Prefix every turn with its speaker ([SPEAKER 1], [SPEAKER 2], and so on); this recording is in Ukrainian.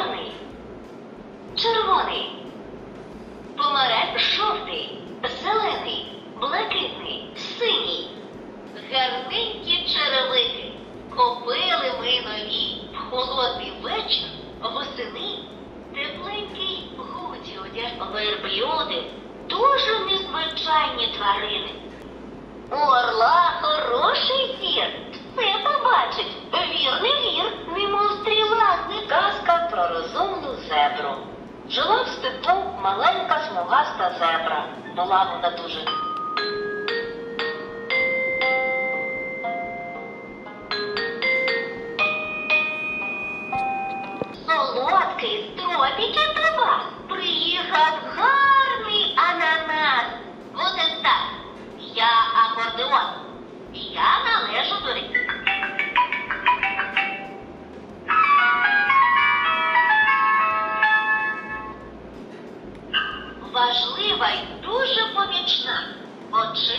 [SPEAKER 1] Зелений. Червоний. Помаре жовтий. Зелений. Блакитний. Синій. Гарненькі черевики. Копили ми нові. В холодний вечір восени. Тепленький гуді одяг верблюди. Дуже незвичайні тварини. У орла хороший зір. Все побачить. Жила в степу маленька смугаста зебра. Була вона дуже солодкий з тропіків приїхав Важлива й дуже помічна. Очисти